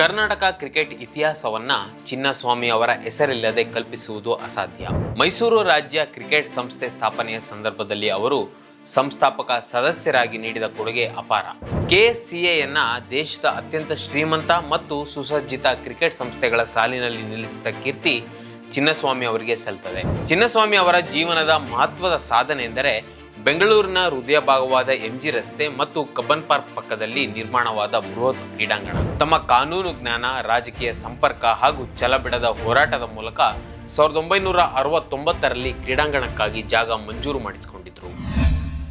Karnataka cricket ಇತಿಹಾಸವನ್ನ Chinnaswamy ಅವರ ಹೆಸರಿಲ್ಲದೆ ಕಲ್ಪಿಸುವುದು ಅಸಾಧ್ಯ. ಮೈಸೂರು ರಾಜ್ಯ ಕ್ರಿಕೆಟ್ ಸಂಸ್ಥೆ ಸ್ಥಾಪನೆಯ ಸಂದರ್ಭದಲ್ಲಿ ಅವರು ಸಂಸ್ಥಾಪಕ ಸದಸ್ಯರಾಗಿ ನೀಡಿದ ಕೊಡುಗೆ ಅಪಾರ. ಕೆಎಸ್ಸಿಎಯನ್ನ ದೇಶದ ಅತ್ಯಂತ ಶ್ರೀಮಂತ ಮತ್ತು ಸುಸಜ್ಜಿತ ಕ್ರಿಕೆಟ್ ಸಂಸ್ಥೆಗಳ ಸಾಲಿನಲ್ಲಿ ನಿಲ್ಲಿಸಿದ ಕೀರ್ತಿ ಚಿನ್ನಸ್ವಾಮಿ ಅವರಿಗೆ ಸಲ್ತದೆ ಚಿನ್ನಸ್ವಾಮಿ ಅವರ ಜೀವನದ ಮಹತ್ವದ ಸಾಧನೆ ಎಂದರೆ ಬೆಂಗಳೂರಿನ ಹೃದಯ ಭಾಗವಾದ ಎಂಜಿ ರಸ್ತೆ ಮತ್ತು ಕಬ್ಬನ್ ಪಾರ್ಕ್ ಪಕ್ಕದಲ್ಲಿ ನಿರ್ಮಾಣವಾದ ಬೃಹತ್ ಕ್ರೀಡಾಂಗಣ. ತಮ್ಮ ಕಾನೂನು ಜ್ಞಾನ, ರಾಜಕೀಯ ಸಂಪರ್ಕ ಹಾಗೂ ಛಲಬಿಡದ ಹೋರಾಟದ ಮೂಲಕ ಸಾವಿರದ ಒಂಬೈನೂರ ಅರವತ್ತೊಂಬತ್ತರಲ್ಲಿ ಕ್ರೀಡಾಂಗಣಕ್ಕಾಗಿ ಜಾಗ ಮಂಜೂರು ಮಾಡಿಸಿಕೊಂಡಿದ್ರು.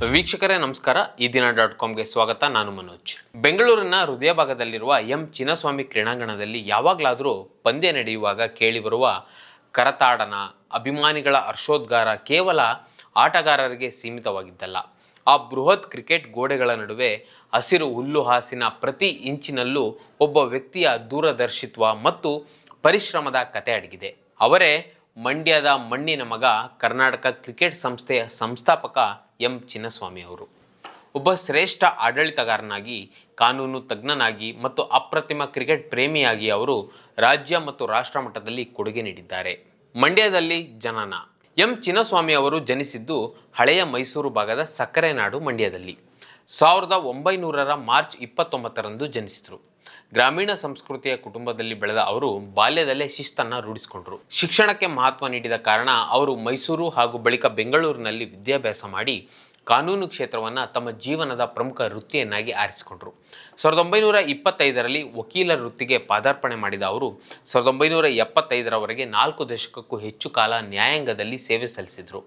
ವೀಕ್ಷಕರೇ, ನಮಸ್ಕಾರ. ಈ ದಿನ ಡಾಟ್ ಕಾಮ್ಗೆ ಸ್ವಾಗತ. ನಾನು ಮನೋಜ್. ಬೆಂಗಳೂರಿನ ಹೃದಯ ಭಾಗದಲ್ಲಿರುವ ಎಂ. ಚಿನ್ನಸ್ವಾಮಿ ಕ್ರೀಡಾಂಗಣದಲ್ಲಿ ಯಾವಾಗಲಾದರೂ ಪಂದ್ಯ ನಡೆಯುವಾಗ ಕೇಳಿಬರುವ ಕರತಾಡನ, ಅಭಿಮಾನಿಗಳ ಹರ್ಷೋದ್ಗಾರ ಕೇವಲ ಆಟಗಾರರಿಗೆ ಸೀಮಿತವಾಗಿದ್ದಲ್ಲ. ಆ ಬೃಹತ್ ಕ್ರಿಕೆಟ್ ಗೋಡೆಗಳ ನಡುವೆ ಹಸಿರು ಹುಲ್ಲುಹಾಸಿನ ಪ್ರತಿ ಇಂಚಿನಲ್ಲೂ ಒಬ್ಬ ವ್ಯಕ್ತಿಯ ದೂರದರ್ಶಿತ್ವ ಮತ್ತು ಪರಿಶ್ರಮದ ಕತೆ ಅಡಗಿದೆ. ಅವರೇ ಮಂಡ್ಯದ ಮಣ್ಣಿನ ಮಗ, ಕರ್ನಾಟಕ ಕ್ರಿಕೆಟ್ ಸಂಸ್ಥೆಯ ಸಂಸ್ಥಾಪಕ ಎಂ. ಚಿನ್ನಸ್ವಾಮಿ ಅವರು. ಒಬ್ಬ ಶ್ರೇಷ್ಠ ಆಡಳಿತಗಾರನಾಗಿ, ಕಾನೂನು ತಜ್ಞನಾಗಿ ಮತ್ತು ಅಪ್ರತಿಮ ಕ್ರಿಕೆಟ್ ಪ್ರೇಮಿಯಾಗಿ ಅವರು ರಾಜ್ಯ ಮತ್ತು ರಾಷ್ಟ್ರ ಮಟ್ಟದಲ್ಲಿ ಕೊಡುಗೆ ನೀಡಿದ್ದಾರೆ. ಮಂಡ್ಯದಲ್ಲಿ ಜನನ. ಎಂ ಚಿನ್ನಸ್ವಾಮಿ ಅವರು ಜನಿಸಿದ್ದು ಹಳೆಯ ಮೈಸೂರು ಭಾಗದ ಸಕ್ಕರೆ ನಾಡು ಮಂಡ್ಯದಲ್ಲಿ. ಸಾವಿರದ ಒಂಬೈನೂರರ ಮಾರ್ಚ್ ಇಪ್ಪತ್ತೊಂಬತ್ತರಂದು ಜನಿಸಿದರು. ಗ್ರಾಮೀಣ ಸಂಸ್ಕೃತಿಯ ಕುಟುಂಬದಲ್ಲಿ ಬೆಳೆದ ಅವರು ಬಾಲ್ಯದಲ್ಲೇ ಶಿಸ್ತನ್ನು ರೂಢಿಸಿಕೊಂಡರು. ಶಿಕ್ಷಣಕ್ಕೆ ಮಹತ್ವ ನೀಡಿದ ಕಾರಣ ಅವರು ಮೈಸೂರು ಹಾಗೂ ಬಳಿಕ ಬೆಂಗಳೂರಿನಲ್ಲಿ ವಿದ್ಯಾಭ್ಯಾಸ ಮಾಡಿ ಕಾನೂನು ಕ್ಷೇತ್ರವನ್ನು ತಮ್ಮ ಜೀವನದ ಪ್ರಮುಖ ವೃತ್ತಿಯನ್ನಾಗಿ ಆರಿಸಿಕೊಂಡರು. ಸಾವಿರದ ಒಂಬೈನೂರ ಇಪ್ಪತ್ತೈದರಲ್ಲಿ ವಕೀಲ ವೃತ್ತಿಗೆ ಪಾದಾರ್ಪಣೆ ಮಾಡಿದ ಅವರು, ಸಾವಿರದ ಒಂಬೈನೂರ ಎಪ್ಪತ್ತೈದರವರೆಗೆ ನಾಲ್ಕು ದಶಕಕ್ಕೂ ಹೆಚ್ಚು ಕಾಲ ನ್ಯಾಯಾಂಗದಲ್ಲಿ ಸೇವೆ ಸಲ್ಲಿಸಿದರು.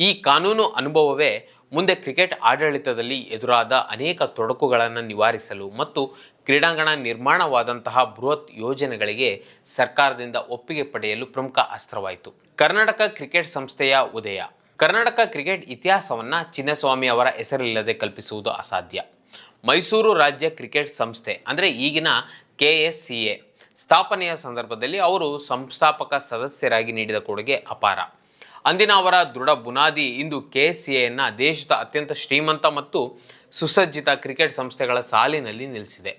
ಈ ಕಾನೂನು ಅನುಭವವೇ ಮುಂದೆ ಕ್ರಿಕೆಟ್ ಆಡಳಿತದಲ್ಲಿ ಎದುರಾದ ಅನೇಕ ತೊಡಕುಗಳನ್ನು ನಿವಾರಿಸಲು ಮತ್ತು ಕ್ರೀಡಾಂಗಣ ನಿರ್ಮಾಣವಾದಂತಹ ಬೃಹತ್ ಯೋಜನೆಗಳಿಗೆ ಸರ್ಕಾರದಿಂದ ಒಪ್ಪಿಗೆ ಪಡೆಯಲು ಪ್ರಮುಖ ಅಸ್ತ್ರವಾಯಿತು. ಕರ್ನಾಟಕ ಕ್ರಿಕೆಟ್ ಸಂಸ್ಥೆಯ ಉದಯ. ಕರ್ನಾಟಕ ಕ್ರಿಕೆಟ್ ಇತಿಹಾಸವನ್ನು ಚಿನ್ನಸ್ವಾಮಿ ಅವರ ಹೆಸರಿಲ್ಲದೆ ಕಲ್ಪಿಸುವುದು ಅಸಾಧ್ಯ. ಮೈಸೂರು ರಾಜ್ಯ ಕ್ರಿಕೆಟ್ ಸಂಸ್ಥೆ, ಅಂದರೆ ಈಗಿನ ಕೆ ಎಸ್ ಸಿ ಎ ಸ್ಥಾಪನೆಯ ಸಂದರ್ಭದಲ್ಲಿ ಅವರು ಸಂಸ್ಥಾಪಕ ಸದಸ್ಯರಾಗಿ ನೀಡಿದ ಕೊಡುಗೆ ಅಪಾರ. ಅಂದಿನ ಅವರ ದೃಢ ಬುನಾದಿ ಇಂದು ಕೆ ಎಸ್ ಸಿ ಎಯನ್ನು ದೇಶದ ಅತ್ಯಂತ ಶ್ರೀಮಂತ ಮತ್ತು ಸುಸಜ್ಜಿತ ಕ್ರಿಕೆಟ್ ಸಂಸ್ಥೆಗಳ ಸಾಲಿನಲ್ಲಿ ನಿಲ್ಲಿಸಿದೆ.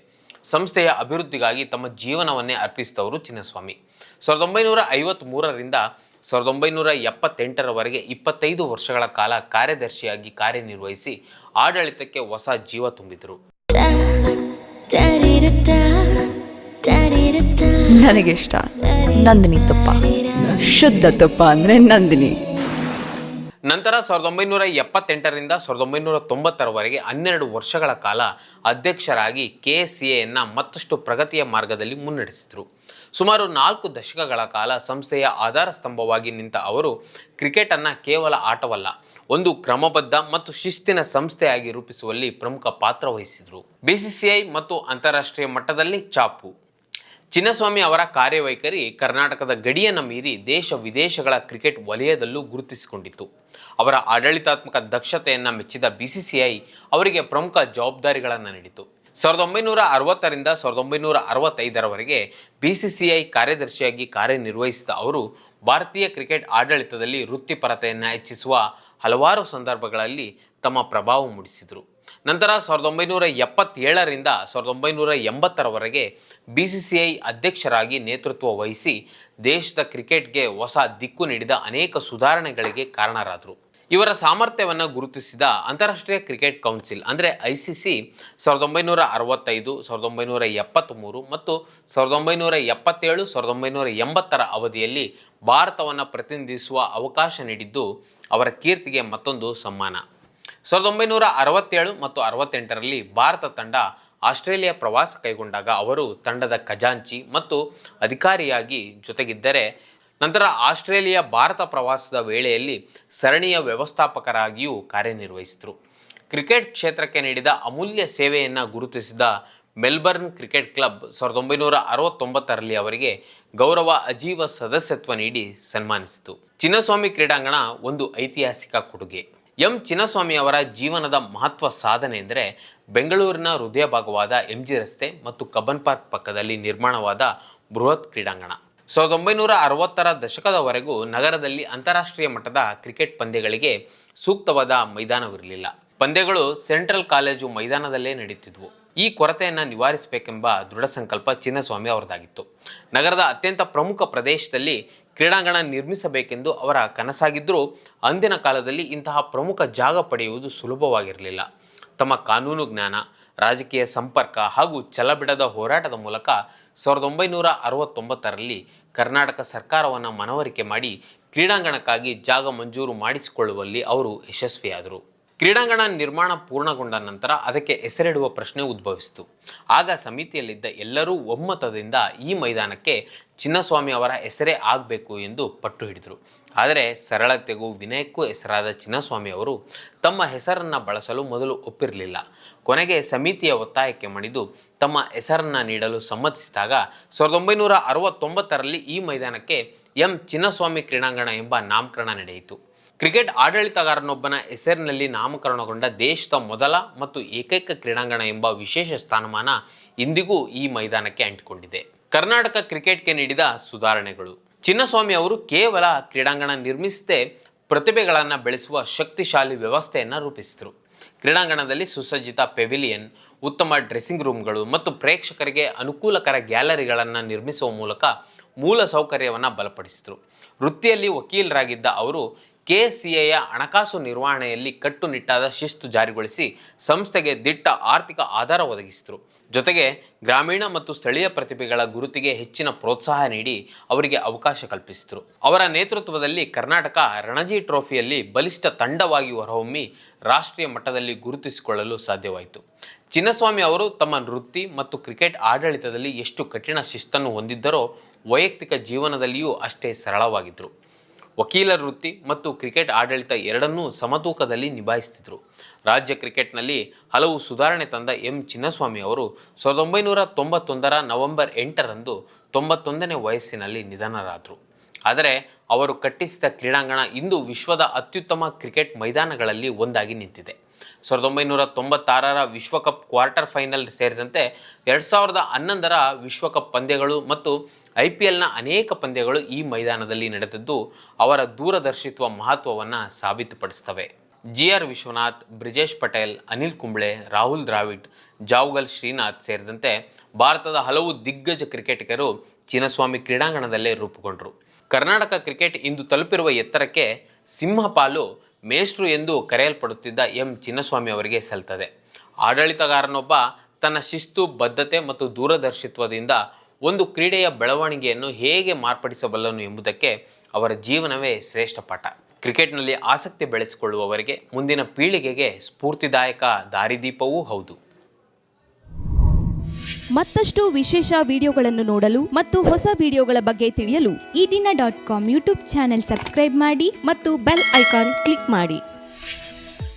ಸಂಸ್ಥೆಯ ಅಭಿವೃದ್ಧಿಗಾಗಿ ತಮ್ಮ ಜೀವನವನ್ನೇ ಅರ್ಪಿಸಿದವರು ಚಿನ್ನಸ್ವಾಮಿ. ಸಾವಿರದ ಒಂಬೈನೂರ ಐವತ್ತ್ಮೂರರಿಂದ ಸಾವಿರದ ಒಂಬೈನೂರ ಎಪ್ಪತ್ತೆಂಟರವರೆಗೆ ಇಪ್ಪತ್ತೈದು ವರ್ಷಗಳ ಕಾಲ ಕಾರ್ಯದರ್ಶಿಯಾಗಿ ಕಾರ್ಯನಿರ್ವಹಿಸಿ ಆಡಳಿತಕ್ಕೆ ಹೊಸ ಜೀವ ತುಂಬಿದರು. ನನಗಿಷ್ಟ ನಂದಿನಿ ತುಪ್ಪ. ಶುದ್ಧ ತುಪ್ಪ ಅಂದ್ರೆ ನಂದಿನಿ. ನಂತರ ಸಾವಿರದ ಒಂಬೈನೂರ ಎಪ್ಪತ್ತೆಂಟರಿಂದ ಸಾವಿರದ ಒಂಬೈನೂರ ತೊಂಬತ್ತರವರೆಗೆ ಹನ್ನೆರಡು ವರ್ಷಗಳ ಕಾಲ ಅಧ್ಯಕ್ಷರಾಗಿ ಕೆ ಸಿ ಎಯನ್ನು ಮತ್ತಷ್ಟು ಪ್ರಗತಿಯ ಮಾರ್ಗದಲ್ಲಿ ಮುನ್ನಡೆಸಿದರು. ಸುಮಾರು ನಾಲ್ಕು ದಶಕಗಳ ಕಾಲ ಸಂಸ್ಥೆಯ ಆಧಾರ ಸ್ತಂಭವಾಗಿ ನಿಂತ ಅವರು ಕ್ರಿಕೆಟನ್ನು ಕೇವಲ ಆಟವಲ್ಲ, ಒಂದು ಕ್ರಮಬದ್ಧ ಮತ್ತು ಶಿಸ್ತಿನ ಸಂಸ್ಥೆಯಾಗಿ ರೂಪಿಸುವಲ್ಲಿ ಪ್ರಮುಖ ಪಾತ್ರ ವಹಿಸಿದರು. ಬಿಸಿಸಿಐ ಮತ್ತು ಅಂತಾರಾಷ್ಟ್ರೀಯ ಮಟ್ಟದಲ್ಲಿ ಚಾಪು. ಚಿನ್ನಸ್ವಾಮಿ ಅವರ ಕಾರ್ಯವೈಖರಿ ಕರ್ನಾಟಕದ ಗಡಿಯನ್ನು ಮೀರಿ ದೇಶ ವಿದೇಶಗಳ ಕ್ರಿಕೆಟ್ ವಲಯದಲ್ಲೂ ಗುರುತಿಸಿಕೊಂಡಿತ್ತು. ಅವರ ಆಡಳಿತಾತ್ಮಕ ದಕ್ಷತೆಯನ್ನು ಮೆಚ್ಚಿದ ಬಿಸಿಸಿಐ ಅವರಿಗೆ ಪ್ರಮುಖ ಜವಾಬ್ದಾರಿಗಳನ್ನು ನೀಡಿತು. ಸಾವಿರದ ಒಂಬೈನೂರ ಅರವತ್ತರಿಂದ ಸಾವಿರದ ಒಂಬೈನೂರ ಅರವತ್ತೈದರವರೆಗೆ ಬಿಸಿ ಸಿ ಐ ಕಾರ್ಯದರ್ಶಿಯಾಗಿ ಕಾರ್ಯನಿರ್ವಹಿಸಿದ ಅವರು ಭಾರತೀಯ ಕ್ರಿಕೆಟ್ ಆಡಳಿತದಲ್ಲಿ ವೃತ್ತಿಪರತೆಯನ್ನು ಹೆಚ್ಚಿಸುವ ಹಲವಾರು ಸಂದರ್ಭಗಳಲ್ಲಿ ತಮ್ಮ ಪ್ರಭಾವ ಮೂಡಿಸಿದರು. ನಂತರ ಸಾವಿರದ ಒಂಬೈನೂರ ಎಪ್ಪತ್ತೇಳರಿಂದ ಸಾವಿರದ ಒಂಬೈನೂರ ಎಂಬತ್ತರವರೆಗೆ ಬಿ ಸಿ ಸಿ ಐ ಅಧ್ಯಕ್ಷರಾಗಿ ನೇತೃತ್ವ ವಹಿಸಿ ದೇಶದ ಕ್ರಿಕೆಟ್ಗೆ ಹೊಸ ದಿಕ್ಕು ನೀಡಿದ ಅನೇಕ ಸುಧಾರಣೆಗಳಿಗೆ ಕಾರಣರಾದರು. ಇವರ ಸಾಮರ್ಥ್ಯವನ್ನು ಗುರುತಿಸಿದ ಅಂತಾರಾಷ್ಟ್ರೀಯ ಕ್ರಿಕೆಟ್ ಕೌನ್ಸಿಲ್, ಅಂದರೆ ಐ ಸಿ ಸಿ, ಸಾವಿರದ ಒಂಬೈನೂರ ಅರವತ್ತೈದು, ಸಾವಿರದ ಒಂಬೈನೂರ ಎಪ್ಪತ್ತ್ಮೂರು ಮತ್ತು ಸಾವಿರದ ಒಂಬೈನೂರ ಎಪ್ಪತ್ತೇಳು, ಸಾವಿರದ ಒಂಬೈನೂರ ಎಂಬತ್ತರ ಅವಧಿಯಲ್ಲಿ ಭಾರತವನ್ನು ಪ್ರತಿನಿಧಿಸುವ ಅವಕಾಶ ನೀಡಿದ್ದು ಅವರ ಕೀರ್ತಿಗೆ ಮತ್ತೊಂದು ಸಮ್ಮಾನ. ಸಾವಿರದ ಒಂಬೈನೂರ ಅರವತ್ತೇಳು ಮತ್ತು ಅರವತ್ತೆಂಟರಲ್ಲಿ ಭಾರತ ತಂಡ ಆಸ್ಟ್ರೇಲಿಯಾ ಪ್ರವಾಸ ಕೈಗೊಂಡಾಗ ಅವರು ತಂಡದ ಖಜಾಂಚಿ ಮತ್ತು ಅಧಿಕಾರಿಯಾಗಿ ಜೊತೆಗಿದ್ದರೆ ನಂತರ ಆಸ್ಟ್ರೇಲಿಯಾ ಭಾರತ ಪ್ರವಾಸದ ವೇಳೆಯಲ್ಲಿ ಸರಣಿಯ ವ್ಯವಸ್ಥಾಪಕರಾಗಿಯೂ ಕಾರ್ಯನಿರ್ವಹಿಸಿದರು. ಕ್ರಿಕೆಟ್ ಕ್ಷೇತ್ರಕ್ಕೆ ನೀಡಿದ ಅಮೂಲ್ಯ ಸೇವೆಯನ್ನು ಗುರುತಿಸಿದ ಮೆಲ್ಬರ್ನ್ ಕ್ರಿಕೆಟ್ ಕ್ಲಬ್ ಸಾವಿರದ ಒಂಬೈನೂರ ಅರವತ್ತೊಂಬತ್ತರಲ್ಲಿ ಅವರಿಗೆ ಗೌರವ, ಅಜೀವ ಸದಸ್ಯತ್ವ ನೀಡಿ ಸನ್ಮಾನಿಸಿತು. ಚಿನ್ನಸ್ವಾಮಿ ಕ್ರೀಡಾಂಗಣ ಒಂದು ಐತಿಹಾಸಿಕ ಕೊಡುಗೆ. ಎಂ. ಚಿನ್ನಸ್ವಾಮಿ ಅವರ ಜೀವನದ ಮಹತ್ವ ಸಾಧನೆ ಎಂದರೆ ಬೆಂಗಳೂರಿನ ಹೃದಯ ಭಾಗವಾದ ಎಂಜಿ ರಸ್ತೆ ಮತ್ತು ಕಬ್ಬನ್ ಪಾರ್ಕ್ ಪಕ್ಕದಲ್ಲಿ ನಿರ್ಮಾಣವಾದ ಬೃಹತ್ ಕ್ರೀಡಾಂಗಣ. ಸಾವಿರದ ಒಂಬೈನೂರ ಅರವತ್ತರ ದಶಕದವರೆಗೂ ನಗರದಲ್ಲಿ ಅಂತಾರಾಷ್ಟ್ರೀಯ ಮಟ್ಟದ ಕ್ರಿಕೆಟ್ ಪಂದ್ಯಗಳಿಗೆ ಸೂಕ್ತವಾದ ಮೈದಾನವಿರಲಿಲ್ಲ. ಪಂದ್ಯಗಳು ಸೆಂಟ್ರಲ್ ಕಾಲೇಜು ಮೈದಾನದಲ್ಲೇ ನಡೆಯುತ್ತಿದ್ವು ಈ ಕೊರತೆಯನ್ನು ನಿವಾರಿಸಬೇಕೆಂಬ ದೃಢ ಸಂಕಲ್ಪ ಚಿನ್ನಸ್ವಾಮಿ ಅವರದಾಗಿತ್ತು. ನಗರದ ಅತ್ಯಂತ ಪ್ರಮುಖ ಪ್ರದೇಶದಲ್ಲಿ ಕ್ರೀಡಾಂಗಣ ನಿರ್ಮಿಸಬೇಕೆಂದು ಅವರ ಕನಸಾಗಿದ್ದರೂ, ಅಂದಿನ ಕಾಲದಲ್ಲಿ ಇಂತಹ ಪ್ರಮುಖ ಜಾಗ ಪಡೆಯುವುದು ಸುಲಭವಾಗಿರಲಿಲ್ಲ. ತಮ್ಮ ಕಾನೂನು ಜ್ಞಾನ, ರಾಜಕೀಯ ಸಂಪರ್ಕ ಹಾಗೂ ಛಲಬಿಡದ ಹೋರಾಟದ ಮೂಲಕ ಸಾವಿರದ ಒಂಬೈನೂರ ಅರವತ್ತೊಂಬತ್ತರಲ್ಲಿ ಕರ್ನಾಟಕ ಸರ್ಕಾರವನ್ನು ಮನವರಿಕೆ ಮಾಡಿ ಕ್ರೀಡಾಂಗಣಕ್ಕಾಗಿ ಜಾಗ ಮಂಜೂರು ಮಾಡಿಸಿಕೊಳ್ಳುವಲ್ಲಿ ಅವರು ಯಶಸ್ವಿಯಾದರು. ಕ್ರೀಡಾಂಗಣ ನಿರ್ಮಾಣ ಪೂರ್ಣಗೊಂಡ ನಂತರ ಅದಕ್ಕೆ ಹೆಸರಿಡುವ ಪ್ರಶ್ನೆ ಉದ್ಭವಿಸಿತು. ಆಗ ಸಮಿತಿಯಲ್ಲಿದ್ದ ಎಲ್ಲರೂ ಒಮ್ಮತದಿಂದ ಈ ಮೈದಾನಕ್ಕೆ ಚಿನ್ನಸ್ವಾಮಿ ಅವರ ಹೆಸರೇ ಆಗಬೇಕು ಎಂದು ಪಟ್ಟು ಹಿಡಿದರು. ಆದರೆ ಸರಳತೆಗೂ ವಿನಯಕ್ಕೂ ಹೆಸರಾದ ಚಿನ್ನಸ್ವಾಮಿ ಅವರು ತಮ್ಮ ಹೆಸರನ್ನು ಬಳಸಲು ಮೊದಲು ಒಪ್ಪಿರಲಿಲ್ಲ. ಕೊನೆಗೆ ಸಮಿತಿಯ ಒತ್ತಾಯಕ್ಕೆ ಮಣಿದು ತಮ್ಮ ಹೆಸರನ್ನು ನೀಡಲು ಸಮ್ಮತಿಸಿದಾಗ ಸಾವಿರದ ಒಂಬೈನೂರ ಅರವತ್ತೊಂಬತ್ತರಲ್ಲಿ ಈ ಮೈದಾನಕ್ಕೆ ಎಂ. ಚಿನ್ನಸ್ವಾಮಿ ಕ್ರೀಡಾಂಗಣ ಎಂಬ ನಾಮಕರಣ ನಡೆಯಿತು. ಕ್ರಿಕೆಟ್ ಆಡಳಿತಗಾರನೊಬ್ಬನ ಹೆಸರಿನಲ್ಲಿ ನಾಮಕರಣಗೊಂಡ ದೇಶದ ಮೊದಲ ಮತ್ತು ಏಕೈಕ ಕ್ರೀಡಾಂಗಣ ಎಂಬ ವಿಶೇಷ ಸ್ಥಾನಮಾನ ಇಂದಿಗೂ ಈ ಮೈದಾನಕ್ಕೆ ಅಂಟಿಕೊಂಡಿದೆ. ಕರ್ನಾಟಕ ಕ್ರಿಕೆಟ್ಗೆ ನೀಡಿದ ಸುಧಾರಣೆಗಳು. ಚಿನ್ನಸ್ವಾಮಿ ಅವರು ಕೇವಲ ಕ್ರೀಡಾಂಗಣ ನಿರ್ಮಿಸದೆ ಪ್ರತಿಭೆಗಳನ್ನು ಬೆಳೆಸುವ ಶಕ್ತಿಶಾಲಿ ವ್ಯವಸ್ಥೆಯನ್ನು ರೂಪಿಸಿದರು. ಕ್ರೀಡಾಂಗಣದಲ್ಲಿ ಸುಸಜ್ಜಿತ ಪೆವಿಲಿಯನ್, ಉತ್ತಮ ಡ್ರೆಸ್ಸಿಂಗ್ ರೂಮ್ಗಳು ಮತ್ತು ಪ್ರೇಕ್ಷಕರಿಗೆ ಅನುಕೂಲಕರ ಗ್ಯಾಲರಿಗಳನ್ನು ನಿರ್ಮಿಸುವ ಮೂಲಕ ಮೂಲ ಸೌಕರ್ಯವನ್ನು ಬಲಪಡಿಸಿದರು. ವೃತ್ತಿಯಲ್ಲಿ ವಕೀಲರಾಗಿದ್ದ ಅವರು ಕೆಸಿಎಯ ಹಣಕಾಸು ನಿರ್ವಹಣೆಯಲ್ಲಿ ಕಟ್ಟುನಿಟ್ಟಾದ ಶಿಸ್ತು ಜಾರಿಗೊಳಿಸಿ ಸಂಸ್ಥೆಗೆ ದಿಟ್ಟ ಆರ್ಥಿಕ ಆಧಾರ ಒದಗಿಸಿದರು. ಜೊತೆಗೆ ಗ್ರಾಮೀಣ ಮತ್ತು ಸ್ಥಳೀಯ ಪ್ರತಿಭೆಗಳ ಗುರುತಿಗೆ ಹೆಚ್ಚಿನ ಪ್ರೋತ್ಸಾಹ ನೀಡಿ ಅವರಿಗೆ ಅವಕಾಶ ಕಲ್ಪಿಸಿದರು. ಅವರ ನೇತೃತ್ವದಲ್ಲಿ ಕರ್ನಾಟಕ ರಣಜಿ ಟ್ರೋಫಿಯಲ್ಲಿ ಬಲಿಷ್ಠ ತಂಡವಾಗಿ ಹೊರಹೊಮ್ಮಿ ರಾಷ್ಟ್ರೀಯ ಮಟ್ಟದಲ್ಲಿ ಗುರುತಿಸಿಕೊಳ್ಳಲು ಸಾಧ್ಯವಾಯಿತು. ಚಿನ್ನಸ್ವಾಮಿ ಅವರು ತಮ್ಮ ವೃತ್ತಿ ಮತ್ತು ಕ್ರಿಕೆಟ್ ಆಡಳಿತದಲ್ಲಿ ಎಷ್ಟು ಕಠಿಣ ಶಿಸ್ತನ್ನು ಹೊಂದಿದ್ದರೋ ವೈಯಕ್ತಿಕ ಜೀವನದಲ್ಲಿಯೂ ಅಷ್ಟೇ ಸರಳವಾಗಿದ್ದರು ವಕೀಲ ವೃತ್ತಿ ಮತ್ತು ಕ್ರಿಕೆಟ್ ಆಡಳಿತ ಎರಡನ್ನೂ ಸಮತೂಕದಲ್ಲಿ ನಿಭಾಯಿಸ್ತಿದ್ರು. ರಾಜ್ಯ ಕ್ರಿಕೆಟ್ನಲ್ಲಿ ಹಲವು ಸುಧಾರಣೆ ತಂದ ಎಂ. ಚಿನ್ನಸ್ವಾಮಿ ಅವರು ಸಾವಿರದ ಒಂಬೈನೂರ ತೊಂಬತ್ತೊಂದರ ನವೆಂಬರ್ ಎಂಟರಂದು ತೊಂಬತ್ತೊಂದನೇ ವಯಸ್ಸಿನಲ್ಲಿ ನಿಧನರಾದರು. ಆದರೆ ಅವರು ಕಟ್ಟಿಸಿದ ಕ್ರೀಡಾಂಗಣ ಇಂದು ವಿಶ್ವದ ಅತ್ಯುತ್ತಮ ಕ್ರಿಕೆಟ್ ಮೈದಾನಗಳಲ್ಲಿ ಒಂದಾಗಿ ನಿಂತಿದೆ. ಸಾವಿರದ ಒಂಬೈನೂರ ತೊಂಬತ್ತಾರರ ವಿಶ್ವಕಪ್ ಕ್ವಾರ್ಟರ್ ಫೈನಲ್ ಸೇರಿದಂತೆ ಎರಡು ಸಾವಿರದ ಹನ್ನೊಂದರ ವಿಶ್ವಕಪ್ ಪಂದ್ಯಗಳು ಮತ್ತು ಐ ಪಿ ಎಲ್ನ ಅನೇಕ ಪಂದ್ಯಗಳು ಈ ಮೈದಾನದಲ್ಲಿ ನಡೆದದ್ದು ಅವರ ದೂರದರ್ಶಿತ್ವ ಮಹತ್ವವನ್ನು ಸಾಬೀತುಪಡಿಸ್ತವೆ ಜಿ ಆರ್ ವಿಶ್ವನಾಥ್, ಬ್ರಿಜೇಶ್ ಪಟೇಲ್, ಅನಿಲ್ ಕುಂಬ್ಳೆ, ರಾಹುಲ್ ದ್ರಾವಿಡ್, ಜಾವ್ಗಲ್ ಶ್ರೀನಾಥ್ ಸೇರಿದಂತೆ ಭಾರತದ ಹಲವು ದಿಗ್ಗಜ ಕ್ರಿಕೆಟಿಗರು ಚಿನ್ನಸ್ವಾಮಿ ಕ್ರೀಡಾಂಗಣದಲ್ಲೇ ರೂಪುಗೊಂಡರು. ಕರ್ನಾಟಕ ಕ್ರಿಕೆಟ್ ಇಂದು ತಲುಪಿರುವ ಎತ್ತರಕ್ಕೆ ಸಿಂಹಪಾಲು ಮೇಷ್ಟ್ರು ಎಂದು ಕರೆಯಲ್ಪಡುತ್ತಿದ್ದ ಎಂ ಚಿನ್ನಸ್ವಾಮಿ ಅವರಿಗೆ ಸಲ್ತದೆ ಆಡಳಿತಗಾರನೊಬ್ಬ ತನ್ನ ಶಿಸ್ತು, ಬದ್ಧತೆ ಮತ್ತು ದೂರದರ್ಶಿತ್ವದಿಂದ ಒಂದು ಕ್ರೀಡೆಯ ಬೆಳವಣಿಗೆಯನ್ನು ಹೇಗೆ ಮಾರ್ಪಡಿಸಬಲ್ಲನು ಎಂಬುದಕ್ಕೆ ಅವರ ಜೀವನವೇ ಶ್ರೇಷ್ಠ ಪಾಠ. ಕ್ರಿಕೆಟ್ನಲ್ಲಿ ಆಸಕ್ತಿ ಬೆಳೆಸಿಕೊಳ್ಳುವವರಿಗೆ ಮುಂದಿನ ಪೀಳಿಗೆಗೆ ಸ್ಫೂರ್ತಿದಾಯಕ ದಾರಿದೀಪವೂ ಹೌದು. ಮತ್ತಷ್ಟು ವಿಶೇಷ ವಿಡಿಯೋಗಳನ್ನು ನೋಡಲು ಮತ್ತು ಹೊಸ ವಿಡಿಯೋಗಳ ಬಗ್ಗೆ ತಿಳಿಯಲು Ee Dina dot com YouTube channel subscribe ಮಾಡಿ ಮತ್ತು ಬೆಲ್ ಐಕಾನ್ ಕ್ಲಿಕ್ ಮಾಡಿ.